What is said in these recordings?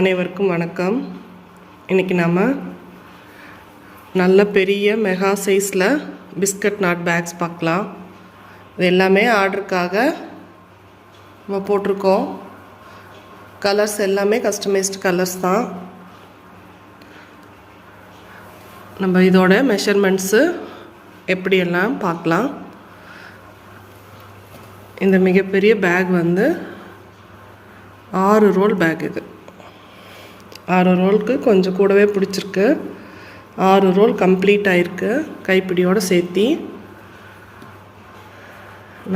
அனைவருக்கும் வணக்கம். இன்றைக்கி நம்ம நல்ல பெரிய மெகா சைஸில் பிஸ்கட் நாட் பேக்ஸ் பார்க்கலாம். இது எல்லாமே ஆர்டருக்காக நம்ம போட்டிருக்கோம். கலர்ஸ் எல்லாமே கஸ்டமைஸ்டு கலர்ஸ் தான். நம்ம இதோட மெஷர்மெண்ட்ஸு எப்படியெல்லாம் பார்க்கலாம். இந்த மிகப்பெரிய பேக் வந்து ஆறு ரோல் பேக் இது. ஆறு ரோலுக்கு கொஞ்சம் கூடவே பிடிச்சிருக்கு. ஆறு ரோல் கம்ப்ளீட் ஆயிருக்கு. கைப்பிடியோடு சேர்த்தி.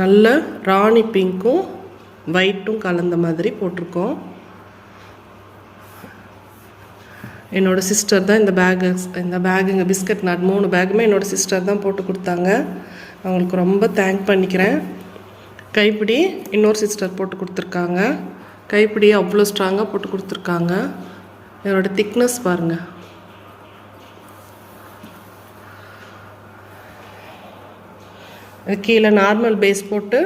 நல்ல ராணி பிங்க்கும் ஒயிட்டும் கலந்த மாதிரி போட்டிருக்கோம். என்னோட சிஸ்டர் தான் இந்த பேகு இந்த பேகுங்க பிஸ்கட் நாட் மூணு பேக்குமே என்னோட சிஸ்டர் தான் போட்டு கொடுத்தாங்க. அவங்களுக்கு ரொம்ப தேங்க் பண்ணிக்கிறேன். கைப்பிடி இன்னொரு சிஸ்டர் போட்டு கொடுத்துருக்காங்க. கைப்பிடி அவ்வளோ ஸ்ட்ராங்காக போட்டு கொடுத்துருக்காங்க. இதனோட திக்னஸ் பாருங்கள் கீழே நார்மல் பேஸ் போட்டு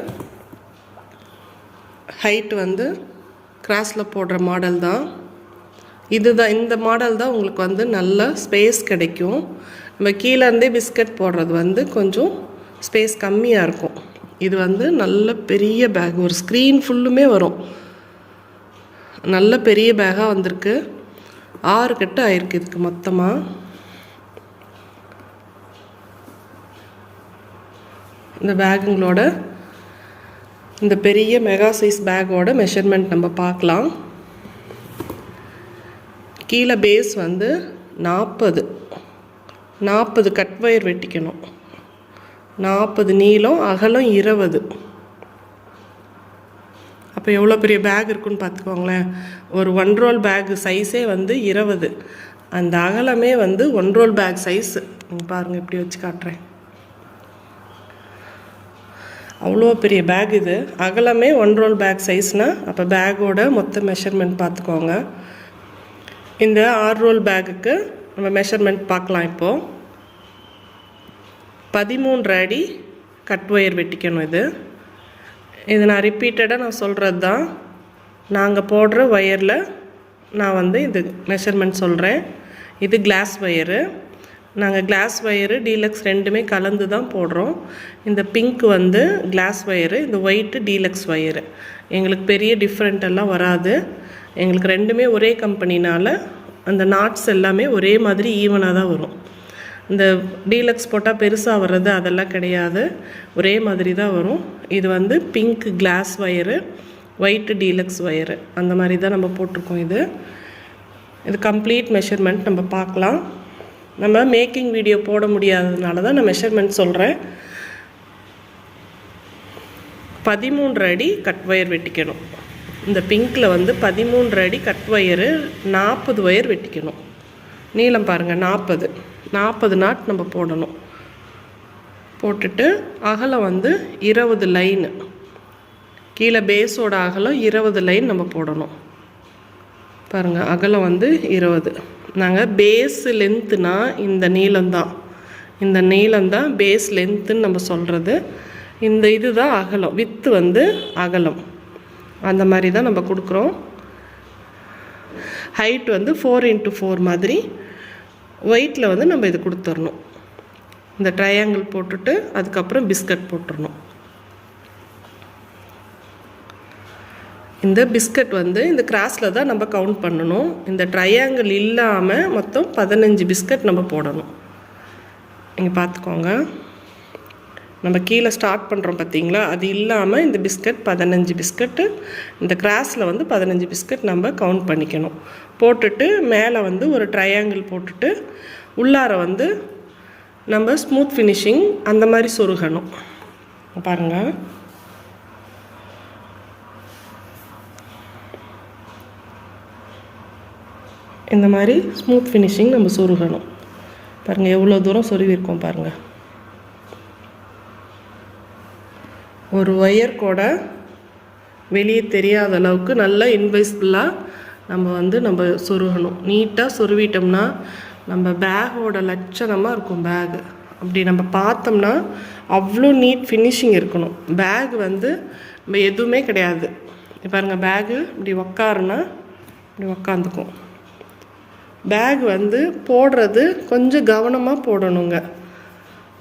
ஹைட் வந்து கிராஸில் போடுற மாடல் தான். இதுதான் இந்த மாடல் தான் உங்களுக்கு வந்து நல்ல ஸ்பேஸ் கிடைக்கும். நம்ம கீழே இருந்தே பிஸ்கட் போடுறது வந்து கொஞ்சம் ஸ்பேஸ் கம்மியாக இருக்கும். இது வந்து நல்ல பெரிய பேக் ஒரு ஸ்க்ரீன் ஃபுல்லுமே வரும். நல்ல பெரிய பேக்காக வந்திருக்கு. ஆறு கட்டு ஆயிருக்கு இதுக்கு மொத்தமாக இந்த பேகுங்களோட இந்த பெரிய மெகா சைஸ் பேக்கோட மெஷர்மெண்ட் நம்ம பார்க்கலாம். கீழே பேஸ் வந்து நாற்பது நாற்பது கட் ஒயர் வெட்டிக்கணும். நாற்பது நீளம் அகலம் இருபது. அப்போ எவ்வளோ பெரிய பேக் இருக்குன்னு பார்த்துக்கோங்களேன். ஒரு ஒன் ரோல் பேக் சைஸே வந்து இருபது. அந்த அகலமே வந்து ஒன் ரோல் பேக் சைஸு பாருங்கள் இப்படி வச்சு காட்டுறேன். அவ்வளோ பெரிய பேக் இது. அகலமே ஒன் ரோல் பேக் சைஸ்னால் அப்போ பேக்கோட மொத்த மெஷர்மெண்ட் பார்த்துக்கோங்க. இந்த ஆறு ரோல் பேக்குக்கு நம்ம மெஷர்மெண்ட் பார்க்கலாம் இப்போது பதிமூன்று அடி கட் ஒயர் வெட்டிக்கணும் இது. இது நான் ரிப்பீட்டடாக நான் சொல்கிறது தான் நாங்கள் போடுற ஒயரில் நான் வந்து இது மெஷர்மெண்ட் சொல்கிறேன் இது கிளாஸ் ஒயரு நாங்கள் கிளாஸ் ஒயரு டீலக்ஸ் ரெண்டுமே கலந்து தான் போடுறோம். இந்த பிங்க் வந்து கிளாஸ் ஒயரு இந்த ஒயிட்டு டீலக்ஸ் ஒயரு எங்களுக்கு பெரிய டிஃப்ரெண்ட் எல்லாம் வராது. எங்களுக்கு ரெண்டுமே ஒரே கம்பெனினால் அந்த நாட்ஸ் எல்லாமே ஒரே மாதிரி ஈவனாக தான் வரும். இந்த டீலக்ஸ் போட்டால் பெருசாக வர்றது அதெல்லாம் கிடையாது. ஒரே மாதிரி தான் வரும். இது வந்து pink glass wire white deluxe wire அந்த மாதிரி தான் நம்ம போட்டிருக்கோம் இது. இது கம்ப்ளீட் மெஷர்மெண்ட் நம்ம பார்க்கலாம். நம்ம மேக்கிங் வீடியோ போட முடியாததுனால தான் நான் மெஷர்மெண்ட் சொல்கிறேன் பதிமூன்று அடி கட் ஒயர் வெட்டிக்கணும். இந்த பிங்க்கில் வந்து பதிமூன்று அடி கட் ஒயரு நாற்பது ஒயர் வெட்டிக்கணும். நீளம் பாருங்கள் நாற்பது. நாற்பது நாட் நம்ம போடணும். போட்டுட்டு அகலம் வந்து இருபது லைனு கீழே பேஸோட அகலம் இருபது லைன் நம்ம போடணும். பாருங்கள் அகலம் வந்து இருபது. நாங்கள் பேஸ் லென்த்துனா இந்த நீளம்தான் இந்த நீளம்தான் பேஸ் லென்த்துன்னு நம்ம சொல்கிறது இந்த இது தான் அகலம் வித்து வந்து அகலம். அந்த மாதிரி தான் நம்ம கொடுக்குறோம். ஹைட் வந்து ஃபோர் இன்ட்டு ஃபோர் மாதிரி. ஒயிட்டில் வந்து நம்ம இது கொடுத்துடணும் இந்த ட்ரையாங்கிள் போட்டுட்டு அதுக்கப்புறம் பிஸ்கட் போட்டுடணும் இந்த பிஸ்கட் வந்து இந்த கிராஸில் தான் நம்ம கவுண்ட் பண்ணணும். இந்த ட்ரையாங்கிள் இல்லாமல் மொத்தம் பதினஞ்சு பிஸ்கட் நம்ம போடணும். நீங்கள் பார்த்துக்கோங்க நம்ம கீழே ஸ்டார்ட் பண்ணுறோம் பார்த்தீங்களா? அது இல்லாமல் இந்த பிஸ்கட் பதினஞ்சு பிஸ்கட்டு இந்த கிராஸில் வந்து பதினஞ்சு பிஸ்கட் நம்ம கவுண்ட் பண்ணிக்கணும். போட்டுட்டு மேலே வந்து ஒரு ட்ரையாங்கிள் போட்டுட்டு உள்ளார வந்து நம்ம ஸ்மூத் ஃபினிஷிங் அந்த மாதிரி சொருகணும். பாருங்கள் இந்த மாதிரி ஸ்மூத் ஃபினிஷிங் நம்ம சொருகணும். பாருங்கள் எவ்வளோ தூரம் சொருவிருக்கோம் பாருங்கள் ஒரு ஒயர் கூட வெளியே தெரியாத அளவுக்கு நல்லா இன்வைஸ்ஃபுல்லாக நம்ம வந்து நம்ம சொருகணும். நீட்டாக சொருவிட்டோம்னா நம்ம பேகோட லட்சணமாக இருக்கும் பேகு அப்படி நம்ம பார்த்தோம்னா அவ்வளோ நீட் ஃபினிஷிங் இருக்கணும். பேக் வந்து நம்ம எதுவுமே கிடையாது. பாருங்கள் பேகு இப்படி உக்காருனா இப்படி உக்காந்துக்கும். பேக் வந்து போடுறது கொஞ்சம் கவனமாக போடணுங்க.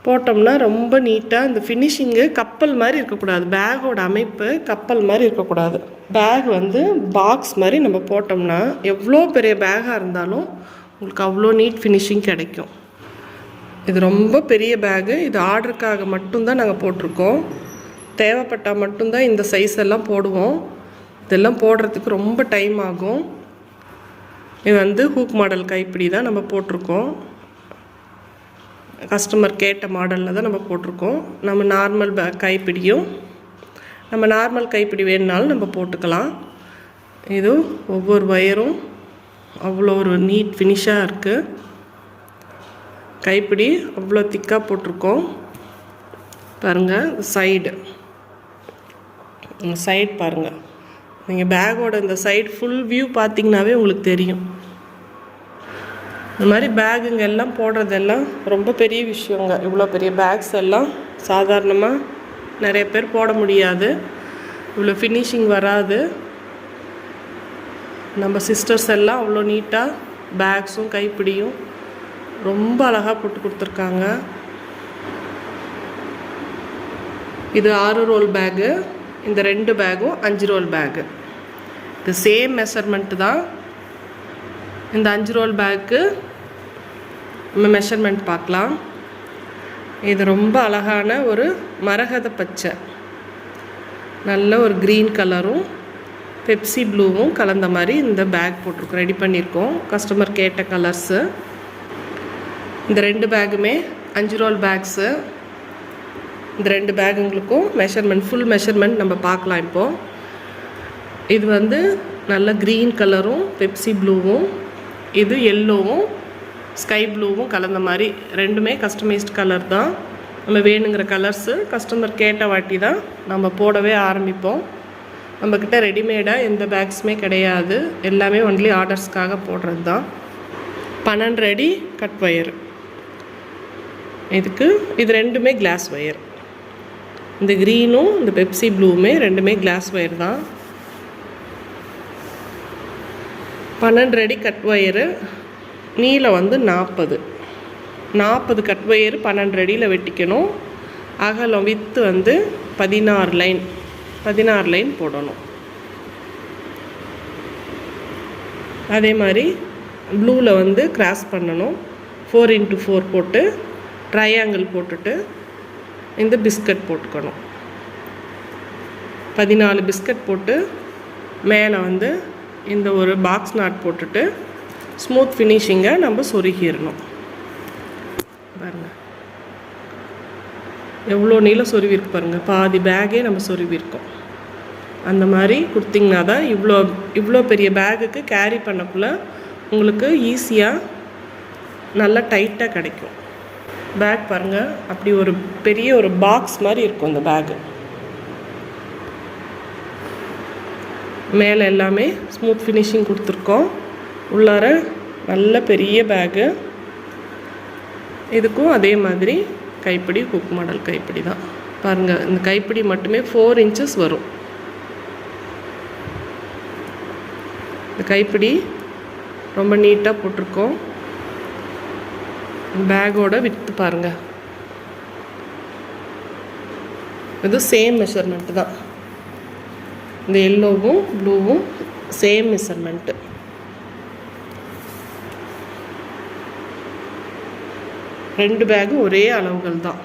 போட்டோம்னா ரொம்ப நீட்டாக இந்த ஃபினிஷிங்கு கப்பல் மாதிரி இருக்கக்கூடாது. பேகோட அமைப்பு கப்பல் மாதிரி இருக்கக்கூடாது. பேக் வந்து பாக்ஸ் மாதிரி நம்ம போட்டோம்னா எவ்வளோ பெரிய பேக்காக இருந்தாலும் உங்களுக்கு அவ்வளோ நீட் ஃபினிஷிங் கிடைக்கும். இது ரொம்ப பெரிய பேகு இது ஆர்டருக்காக மட்டும்தான் நாங்கள் போட்டிருக்கோம். தேவைப்பட்டால் மட்டும்தான் இந்த சைஸ் எல்லாம் போடுவோம். இதெல்லாம் போடுறதுக்கு ரொம்ப டைம் ஆகும். இது வந்து ஹூக் மாடல் கைப்பிடி தான் நம்ம போட்டிருக்கோம். கஸ்டமர் கேட்ட மாடலில் தான் நம்ம போட்டிருக்கோம். நம்ம நார்மல் பே கைப்பிடியும் நம்ம நார்மல் கைப்பிடி வேணுனாலும் நம்ம போட்டுக்கலாம். இது ஒவ்வொரு ஒயரும் அவ்வளோ ஒரு நீட் ஃபினிஷாக இருக்குது கைப்பிடி அவ்வளோ திக்காக போட்டிருக்கோம். பாருங்கள் சைடு சைடு பாருங்கள் நீங்கள் பேக்கோட இந்த சைடு ஃபுல் வியூ பார்த்தீங்கன்னாவே உங்களுக்கு தெரியும். இந்த மாதிரி பேகுங்க எல்லாம் போடுறதெல்லாம் ரொம்ப பெரிய விஷயங்க. இவ்வளோ பெரிய பேக்ஸ் எல்லாம் சாதாரணமாக நிறைய பேர் போட முடியாது. இவ்வளோ ஃபினிஷிங் வராது. நம்ம சிஸ்டர்ஸ் எல்லாம் அவ்வளோ நீட்டாக பேக்ஸும் கைப்பிடியும் ரொம்ப அழகாக போட்டு கொடுத்துருக்காங்க. இது ஆறு ரோல் பேகு இந்த ரெண்டு பேகும் அஞ்சு ரோல் பேகு இது சேம் மெஷர்மெண்ட்டு தான். இந்த அஞ்சு ரோல் பேக்கு நம்ம மெஷர்மெண்ட் பார்க்கலாம். இது ரொம்ப அழகான ஒரு மரகத பச்சை. நல்ல ஒரு க்ரீன் கலரும் பெப்சி ப்ளூவும் கலந்த மாதிரி இந்த பேக் போட்டிருக்கோம். ரெடி பண்ணியிருக்கோம். கஸ்டமர் கேட்ட கலர்ஸு இந்த ரெண்டு பேக்குமே அஞ்சு ரோல் பேக்ஸு இந்த ரெண்டு பேகுங்களுக்கும் மெஷர்மெண்ட் ஃபுல் மெஷர்மெண்ட் நம்ம பார்க்கலாம் இப்போது இது வந்து நல்ல க்ரீன் கலரும் பெப்சி ப்ளூவும் இது எல்லோவும் ஸ்கை ப்ளூவும் கலந்த மாதிரி ரெண்டுமே கஸ்டமைஸ்ட் கலர் தான். நம்ம வேணுங்கிற கலர்ஸு கஸ்டமர் கேட்ட வாட்டி தான் நம்ம போடவே ஆரம்பிப்போம். நம்மக்கிட்ட ரெடிமேடாக எந்த பேக்ஸுமே கிடையாது. எல்லாமே ஒன்லி ஆர்டர்ஸ்க்காக போடுறது தான். பன்னெண்டு அடி கட் ஒயர் இதுக்கு இது ரெண்டுமே கிளாஸ் ஒயர் இந்த க்ரீனும் இந்த பெப்சி ப்ளூவுமே ரெண்டுமே கிளாஸ் ஒயர் தான். பன்னெண்டு அடி கட் ஒயரு நீளம் வந்து நாற்பது நாற்பது கட் ஒயர் பன்னெண்டு அடியில் வெட்டிக்கணும். அகலம் வித்து வந்து பதினாறு லைன் பதினாறு லைன் போடணும். அதே மாதிரி ப்ளூவில் வந்து கிராஸ் பண்ணணும். ஃபோர் இன்ட்டு ஃபோர் போட்டு ட்ரையாங்கிள் போட்டுட்டு இந்த பிஸ்கட் போட்டுக்கணும். பதினாலு பிஸ்கட் போட்டு மேலே வந்து இந்த ஒரு பாக்ஸ் நாட் போட்டுட்டு ஸ்மூத் ஃபினிஷிங்கை நம்ம சொருகிடணும். பாருங்கள் எவ்வளோ நீளம் சொருவிருக்கு பாருங்கள் பாதி பேக்கே நம்ம சொருவிருக்கோம் அந்த மாதிரி கொடுத்திங்கன்னா தான் இவ்வளோ இவ்வளோ பெரிய பேகுக்கு கேரி பண்ணக்குள்ள உங்களுக்கு ஈஸியாக நல்லா டைட்டாக கிடைக்கும். பேக் பாருங்கள் அப்படி ஒரு பெரிய ஒரு பாக்ஸ் மாதிரி இருக்கும் இந்த பேகு மேலே எல்லாமே ஸ்மூத் ஃபினிஷிங் கொடுத்துருக்கோம். உள்ளார நல்ல பெரிய பேகு இதுக்கும் அதே மாதிரி கைப்பிடி குக் மாடல் கைப்பிடி தான். பாருங்கள் இந்த கைப்பிடி மட்டுமே ஃபோர் இன்ச்சஸ் வரும். இந்த கைப்பிடி ரொம்ப நீட்டாக போட்டிருக்கோம். பேக்கோட வித்து பாருங்கள் இது சேம் மெஷர்மெண்ட்டு தான். இந்த எல்லோவும் ப்ளூவும் சேம் மெஷர்மெண்ட்டு ரெண்டு பேகும் ஒரே அளவுகள் தான்.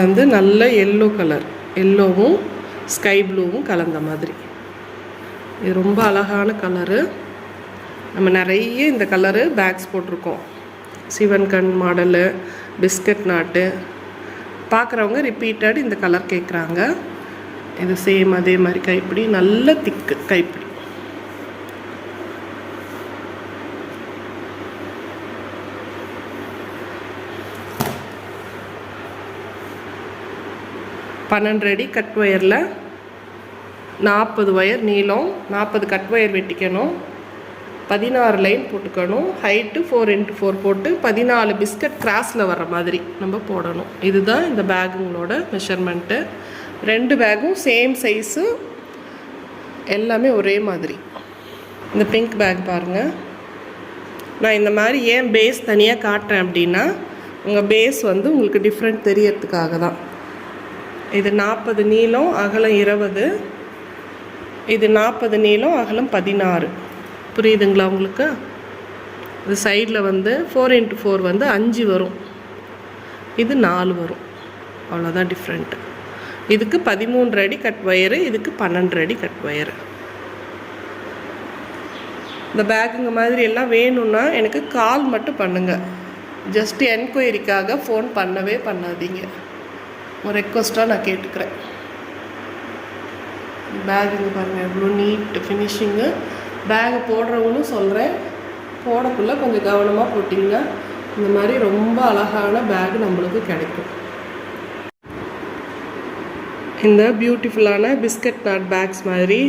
வந்து நல்ல எல்லோ கலர் எல்லோவும் ஸ்கை ப்ளூவும் கலந்த மாதிரி. இது ரொம்ப அழகான கலரு நம்ம நிறைய இந்த கலரு பேக்ஸ் போட்டிருக்கோம். சிவன் கண் மாடலு பிஸ்கட் நாட்டு. பார்க்குறவங்க ரிப்பீட்டட் இந்த கலர் கேட்குறாங்க இது சேம் அதே மாதிரி கைப்பிடி நல்ல திக்கு கைப்பிடி. பன்னெண்டு அடி கட் ஒயரில் நாற்பது ஒயர் நீளம் நாற்பது கட் ஒயர் வெட்டிக்கணும். பதினாறு லைன் போட்டுக்கணும். ஹைட்டு ஃபோர் இன்ட்டு ஃபோர் போட்டு பதினாலு பிஸ்கட் கிராஸில் வர்ற மாதிரி நம்ம போடணும். இதுதான் இந்த பேகுங்களோட மெஷர்மெண்ட்டு ரெண்டு பேகும் சேம் சைஸு எல்லாமே ஒரே மாதிரி. இந்த பிங்க் பேக் பாருங்கள் நான் இந்த மாதிரி ஏன் பேஸ் தனியாக காட்டுறேன் அப்படின்னா உங்கள் பேஸ் வந்து உங்களுக்கு டிஃப்ரெண்ட் தெரியறதுக்காக தான். இது நாற்பது நீளம் அகலம் இருபது. இது நாற்பது நீளம் அகலம் பதினாறு. புரியுதுங்களா உங்களுக்கு? இது சைடில் வந்து ஃபோர் இன்ட்டு ஃபோர் வந்து அஞ்சு வரும். இது நாலு வரும். அவ்வளோதான் டிஃப்ரெண்ட்டு இதுக்கு பதிமூன்று அடி கட் ஒயரு இதுக்கு பன்னெண்டு அடி கட் ஒயரு இந்த பேக்குங்க மாதிரி எல்லாம் வேணும்னா எனக்கு கால் மட்டும் பண்ணுங்கள் ஜஸ்ட் என்கொயரிக்காக ஃபோன் பண்ணவே பண்ணாதீங்க. ஒரு ரெக்வஸ்ட்டாக நான் கேட்டுக்கிறேன். பேகுங்க பாருங்கள் எவ்வளோ நீட்டு ஃபினிஷிங்கு பேகு போடுறவங்களும் சொல்கிறேன் போடக்குள்ளே கொஞ்சம் கவனமாக போட்டிங்கன்னா இந்த மாதிரி ரொம்ப அழகான பேக் நம்மளுக்கு கிடைக்கும். இந்த பியூட்டிஃபுல்லான பிஸ்கட் நாட் பேக்ஸ் மாதிரி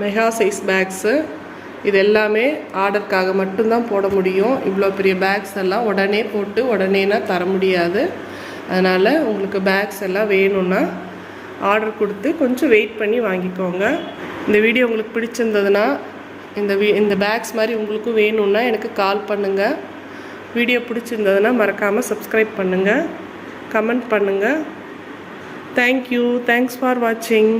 மெகா சைஸ் பேக்ஸு இது எல்லாமே ஆர்டருக்காக மட்டும்தான் போட முடியும். இவ்வளோ பெரிய பேக்ஸ் எல்லாம் உடனே போட்டு உடனேனா தர முடியாது. அதனால் உங்களுக்கு பேக்ஸ் எல்லாம் வேணும்னா ஆர்டர் கொடுத்து கொஞ்சம் வெயிட் பண்ணி வாங்கிக்கோங்க. இந்த வீடியோ உங்களுக்கு பிடிச்சிருந்ததுன்னா இந்த வீ இந்த பேக்ஸ் மாதிரி உங்களுக்கும் வேணும்னா எனக்கு கால் பண்ணுங்கள் வீடியோ பிடிச்சிருந்ததுன்னா மறக்காமல் சப்ஸ்கிரைப் பண்ணுங்கள் கமெண்ட் பண்ணுங்கள் தேங்க்யூ தேங்க்ஸ் ஃபார் வாட்சிங்